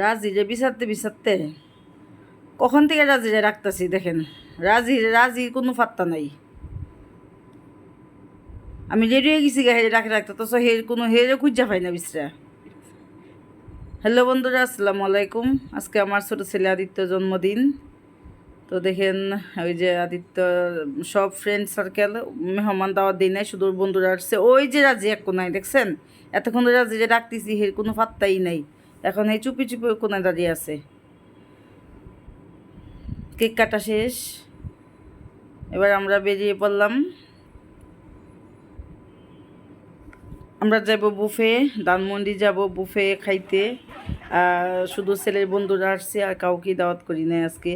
রাজিরে বিচারতে বিচারতে, কখন থেকে রাজিরে রাখতেছি দেখেন, রাজি রাজির কোনো ফাত্তা নাই। আমি রেডি হয়ে গেছি হেরে রাখে রাখতে তো হের কোনো হেরে খুঁজা পাই না বিশ্রা। হ্যালো বন্ধুরা, আসসালামু আলাইকুম। আজকে আমার ছোট ছেলে আদিত্যর জন্মদিন। তো দেখেন, ওই যে আদিত্য, সব ফ্রেন্ড সার্কেল মেহমান দাওয়াত দিই নাই শুধু বন্ধুরা আসছে। ওই যে রাজি এক কোনায়, দেখছেন? এতক্ষণ রাজি যে ডাকতেছি, হের কোনো ফাত্তাই নাই। এখন এই চুপি চুপি কোনায় দাঁড়িয়ে আছে। কেক কাটা শেষ। এবার আমরা বেরিয়ে পড়লাম। আমরা যাব বুফে, ধানমন্ডি যাব বুফে খাইতে। শুধু ছেলের বন্ধুরা আসছে আর কাউকে দাওয়াত করি নাই আজকে।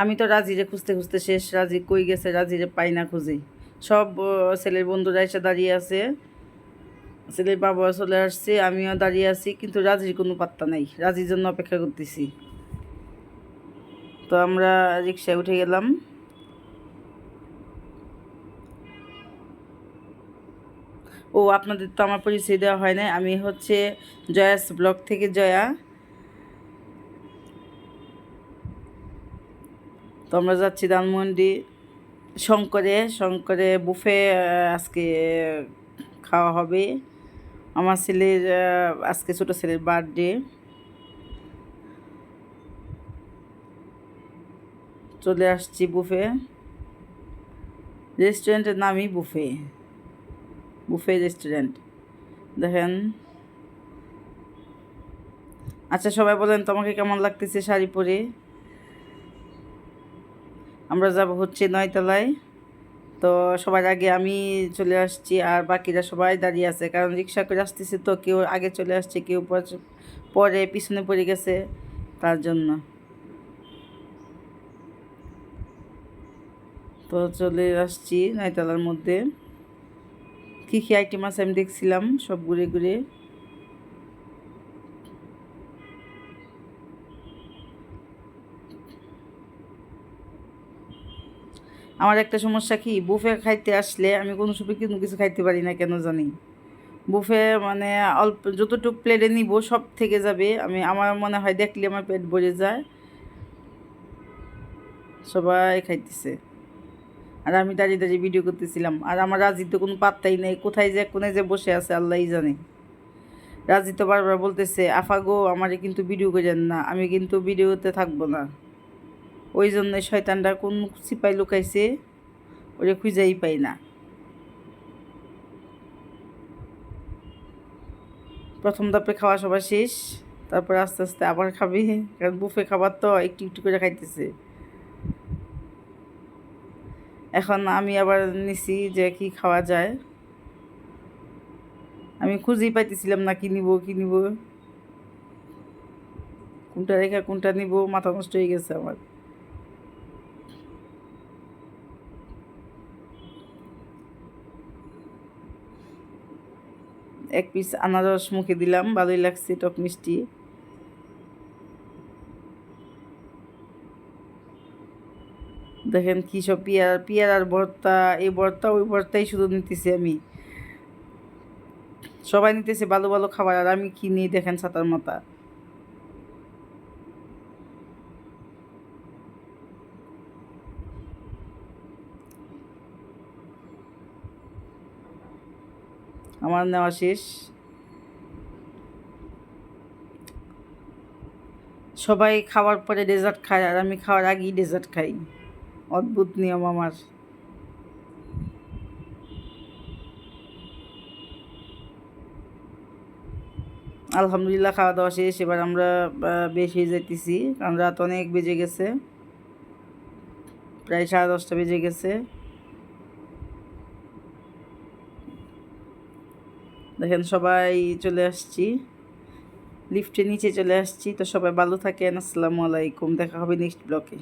আমি তো রাজিরে খুঁজতে খুঁজতে শেষ। রাজি কই গেছে? রাজিরে পাই না খুঁজি। সব ছেলের বন্ধুরা এসে দাঁড়িয়ে আছে। ছেলের বাবা চলে আসছে, আমিও দাঁড়িয়ে আছি, কিন্তু রাজির কোনো পাত্তা নাই। রাজির জন্য অপেক্ষা করতেছি। তো আমরা রিক্সায় উঠে গেলাম। ও, আপনাদের তো আমার পরিচয় দেওয়া হয় না আমি হচ্ছে জয়াস ব্লগ থেকে জয়া। তো আমরা যাচ্ছি ধানমন্ডি। শঙ্করে শঙ্করে বুফে আজকে খাওয়া হবে। আমার ছেলের আজকে ছোটো ছেলের বার্থডে চলে আসছি বুফে রেস্টুরেন্টের নামই বুফে বুফে রেস্টুরেন্ট দেখেন। আচ্ছা সবাই বলেন তোমাকে কেমন লাগতেছে শাড়ি পরে? আমরা যাব হচ্ছে নয়তলায়। তো সবার আগে আমি চলে আসছি আর বাকিরা সবাই দাঁড়িয়ে আছে। কারণ রিক্সা করে আসতেছে তো কেউ আগে চলে আসছে, কেউ পর- পিছনে পড়ে গেছে তার জন্য। তো চলে আসছি নয়তলার মধ্যে। কী কী আইটেম আছে আমি দেখছিলাম, সব ঘুরে ঘুরে। আমার একটা সমস্যা কি, বুফে খাইতে আসলে আমি কোনো সময় কিন্তু কিছু খাইতে পারি না, কেন জানি? বুফে মানে অল্প, যতটুকু প্লেটে নিব, সব থেকে যাবে। আমি, আমার মনে হয় দেখলে আমার পেট ভরে যায়। সবাই খাইতেছে। আর আমি দাঁড়িয়ে দাঁড়িয়ে ভিডিও করতেছিলাম। আর আমার রাজি তো কোনো পাত্তাই নেই। কোথায় যে, কোনে যে বসে আছে, আল্লাহই জানে। রাজি তো বারবার বলতেছে, আফা গো, আমারে কিন্তু ভিডিও করেন না। আমি কিন্তু ভিডিওতে থাকব না। ওই জন্য শয়তানটা কোন সিপাই লুকাইছে, ওরে খুঁজেই পাই না। প্রথম ধাপে খাওয়া সবার শেষ, তারপর আস্তে আস্তে আবার খাবে, কারণ বুফে খাবার তো একটু একটু করে খাইতেছে। এখন আমি আবার নিছি যে কি খাওয়া যায়। আমি খুঁজেই পাইতেছিলাম না কি নিব কি নিব। কোনটা রেখা কোনটা নিব, মাথা নষ্ট হয়ে গেছে আমার। এক পিস আনারস মুখে দিলাম, ভালোই লাগছে, টক মিষ্টি। দেখেন কী সব পেয়ার পেয়ারার ভর্তা, এই ভর্তা, ওই ভর্তাই শুধু নিতেছি আমি। সবাই নিতেছে ভালো ভালো খাবার, আর আমি কিনি দেখেন ছাতার মাথা। আমার নেওয়া শেষ। সবাই খাওয়ার পরে ডেজার্ট খায় আর আমি খাওয়ার আগেই ডেজার্ট খাই। অদ্ভুত নিয়ম আমার। আলহামদুলিল্লাহ খাওয়া দাওয়া শেষ। এবার আমরা বেশি যাইতেছি। কারণ রাত অনেক বেজে গেছে। প্রায় সাড়ে দশটা বেজে গেছে। দেখেন সবাই চলে আসছি। লিফটে নিচে চলে আসছি। তো সবাই ভালো থাকেন। আসসালামু আলাইকুম। দেখা হবে নেক্সট ব্লকে